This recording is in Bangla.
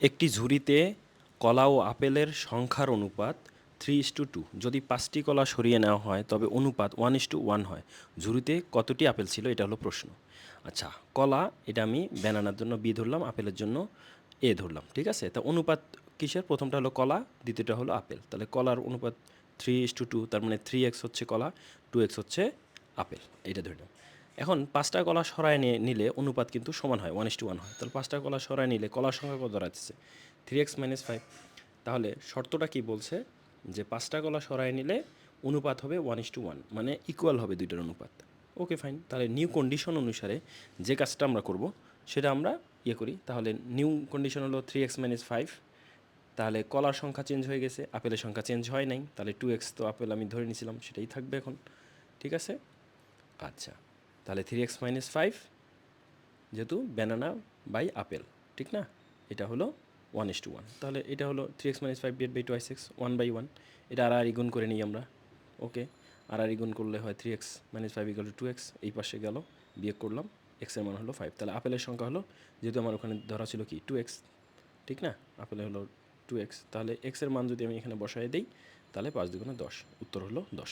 একটি ঝুড়িতে কলা ও আপেলের সংখ্যার অনুপাত থ্রি ইস টু টু যদি পাঁচটি কলা সরিয়ে নেওয়া হয়, তবে অনুপাত ওয়ান ইস টু ওয়ান হয়। ঝুড়িতে কতটি আপেল ছিল, এটা হলো প্রশ্ন। আচ্ছা কলা, এটা আমি ব্যানানার জন্য বি ধরলাম, আপেলের জন্য এ ধরলাম, ঠিক আছে? তা অনুপাত কিসের? প্রথমটা হলো কলা, দ্বিতীয়টা হলো আপেল। তাহলে কলার অনুপাত থ্রি ইস টু টু তার মানে থ্রি এক্স হচ্ছে কলা টু এক্স হচ্ছে আপেল। এটা ধরলাম এখন পাঁচটা কলা সরায় নিয়ে নিলে অনুপাত কিন্তু সমান হয় ওয়ান ইস টু ওয়ান হয়। তাহলে পাঁচটা কলা সরায় নিলে কলার সংখ্যা কত দাঁড়াচ্ছে থ্রি এক্স মাইনাস ফাইভ তাহলে শর্তটা কি বলছে? যে পাঁচটা কলা সরায় নিলে অনুপাত হবে ওয়ান ইস টু ওয়ান মানে ইকুয়াল হবে দুইটার অনুপাত। ওকে ফাইন তাহলে নিউ কন্ডিশন অনুসারে যে কাজটা আমরা করব, সেটা আমরা ইয়ে করি। তাহলে নিউ কন্ডিশন হলো থ্রি এক্স মাইনাস ফাইভ তাহলে কলার সংখ্যা চেঞ্জ হয়ে গেছে, আপেলের সংখ্যা চেঞ্জ হয় নাই। তাহলে টু এক্স তো আপেল আমি ধরে নিয়েছিলাম সেটাই থাকবে এখন। ঠিক আছে? আচ্ছা। তাহলে থ্রি এক্স মাইনাস ফাইভ যেহেতু ব্যানানা বাই আপেল ঠিক না? এটা হলো ওয়ান ইস টু ওয়ান তাহলে এটা হলো three x minus five divide by two x one by one এটা আর আর করে নিই আমরা ওকে আর আর করলে হয় three x minus five equal two x এই পাশে গেল, বিয়োগ করলাম এক্সের মান হলো ফাইভ তাহলে আপেলের সংখ্যা হলো, যেহেতু আমার ওখানে ধরা ছিল কি টু এক্স ঠিক না? আপেলে হলো টু এক্স তাহলে এক্সের মান যদি আমি এখানে বসাই দিই, তাহলে পাঁচ দুগুণে দশ, উত্তর হলো দশ।